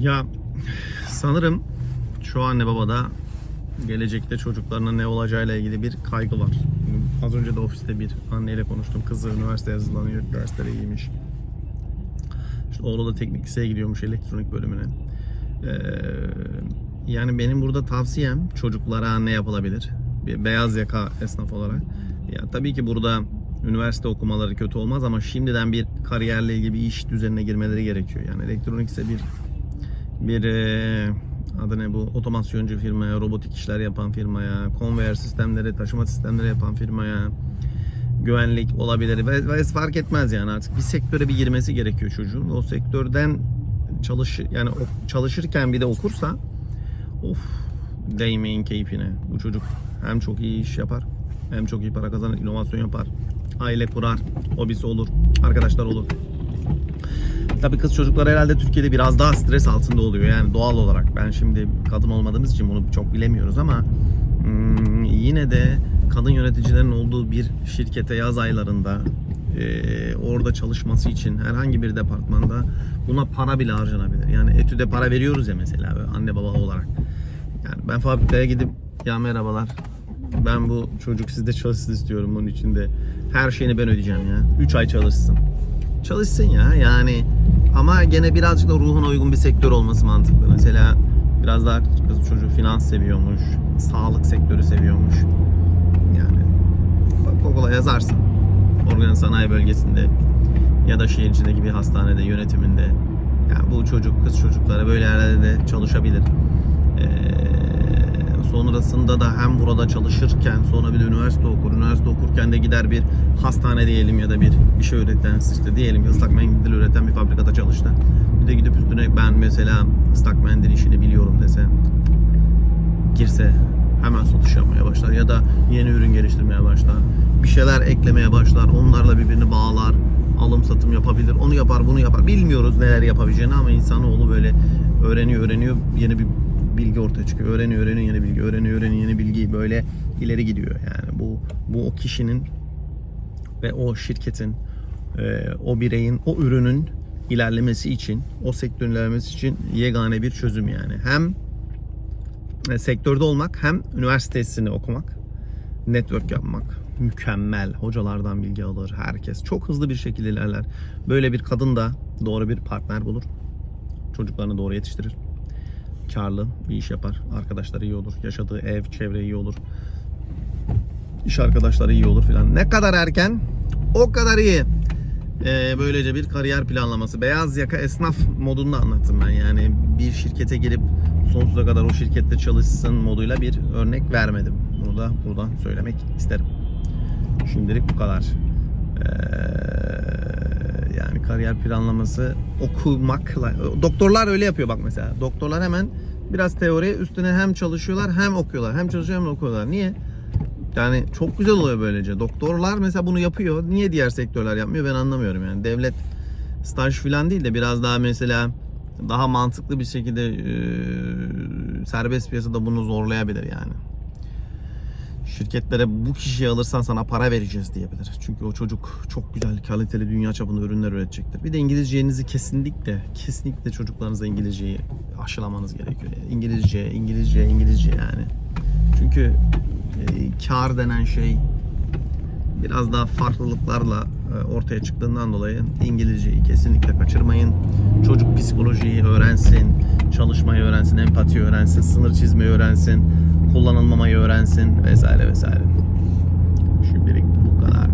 Ya sanırım şu anne babada gelecekte çocuklarına ne olacağıyla ilgili bir kaygı var. Az önce de ofiste bir anneyle konuştum. Kızı üniversiteye hazırlanıyor, derslere iyiymiş. İşte oğlu da teknik liseye gidiyormuş elektronik bölümüne. Ee, yani benim burada tavsiyem çocuklara ne yapılabilir? Bir beyaz yaka esnaf olarak. Ya tabii ki burada üniversite okumaları kötü olmaz ama şimdiden bir kariyerle ilgili bir iş düzenine girmeleri gerekiyor. Yani elektronik ise bir bir eee, adı ne bu otomasyoncu firmaya, robotik işler yapan firmaya, konveyor sistemleri, taşıma sistemleri yapan firmaya, güvenlik olabilir ve, ve fark etmez yani artık bir sektöre bir girmesi gerekiyor çocuğun. O sektörden çalış yani çalışırken bir de okursa of değmeyin keyfine. Bu çocuk hem çok iyi iş yapar hem çok iyi para kazanır, inovasyon yapar. Aile kurar, hobisi olur, arkadaşlar olur. Tabii kız çocuklar herhalde Türkiye'de biraz daha stres altında oluyor yani doğal olarak. Ben şimdi kadın olmadığımız için bunu çok bilemiyoruz ama hmm, yine de kadın yöneticilerin olduğu bir şirkete yaz aylarında e, orada çalışması için herhangi bir departmanda buna para bile harcanabilir. Yani etüde para veriyoruz ya mesela anne baba olarak. Yani ben fabrikaya gidip ya merhabalar ben bu çocuk sizde çalışsın istiyorum bunun içinde. Her şeyini ben ödeyeceğim ya. 3 ay çalışsın. Çalışsın ya yani ama gene birazcık da ruhuna uygun bir sektör olması mantıklı. Mesela biraz daha kız çocuğu finans seviyormuş, sağlık sektörü seviyormuş. Yani Google'a yazarsın. Organ sanayi bölgesinde ya da şehir içindeki bir hastanede yönetiminde. Yani bu çocuk kız çocukları böyle yerlerde de çalışabilir. Ee, sonrasında da hem burada çalışırken sonra bir de üniversite okur. Üniversite okurken de gider bir hastane diyelim ya da bir bir şey üreten işte diyelim ki ıslak mendil üreten bir fabrikada çalıştı. Bir de gidip üstüne ben mesela ıslak mendil işini biliyorum dese girse hemen satış yapmaya başlar ya da yeni ürün geliştirmeye başlar. Bir şeyler eklemeye başlar. Onlarla birbirini bağlar. Alım satım yapabilir. Onu yapar, bunu yapar. Bilmiyoruz neler yapabileceğini ama insanoğlu böyle öğreniyor, öğreniyor. Yeni bir bilgi ortaya çıkıyor. Öğreniyor, öğreniyor yeni bilgi. Öğreniyor, öğreniyor yeni bilgi. Böyle ileri gidiyor. Yani bu bu o kişinin ve o şirketin, e, o bireyin, o ürünün ilerlemesi için, o sektörün ilerlemesi için yegane bir çözüm yani. Hem e, sektörde olmak hem üniversitesini okumak, network yapmak mükemmel. Hocalardan bilgi alır herkes. Çok hızlı bir şekilde ilerler. Böyle bir kadın da doğru bir partner bulur. Çocuklarını doğru yetiştirir. Karlı bir iş yapar. Arkadaşları iyi olur. Yaşadığı ev, çevre iyi olur. İş arkadaşları iyi olur filan. Ne kadar erken o kadar iyi. Ee, böylece bir kariyer planlaması. Beyaz yaka esnaf modunda anlattım ben. Yani bir şirkete girip sonsuza kadar o şirkette çalışsın moduyla bir örnek vermedim. Bunu da buradan söylemek isterim. Şimdilik bu kadar. Ee, yani kariyer planlaması okumakla doktorlar öyle yapıyor bak mesela. Doktorlar hemen biraz teori üstüne hem çalışıyorlar hem okuyorlar. Hem çalışıyor hem okuyorlar. Niye? Yani çok güzel oluyor böylece. Doktorlar mesela bunu yapıyor. Niye diğer sektörler yapmıyor ben anlamıyorum yani. Devlet staj falan değil de biraz daha mesela daha mantıklı bir şekilde e, serbest piyasada bunu zorlayabilir yani. Şirketlere bu kişiyi alırsan sana para vereceğiz diyebilir. Çünkü o çocuk çok güzel, kaliteli dünya çapında ürünler üretecektir. Bir de İngilizcenizi kesinlikle, kesinlikle çocuklarınıza İngilizceyi aşılamanız gerekiyor. İngilizce, İngilizce, İngilizce yani. Çünkü e, kar denen şey biraz daha farklılıklarla e, ortaya çıktığından dolayı İngilizceyi kesinlikle kaçırmayın. Çocuk psikolojiyi öğrensin, çalışmayı öğrensin, empati öğrensin, sınır çizmeyi öğrensin, kullanılmamayı öğrensin vesaire vesaire. Şimdilik bu kadar.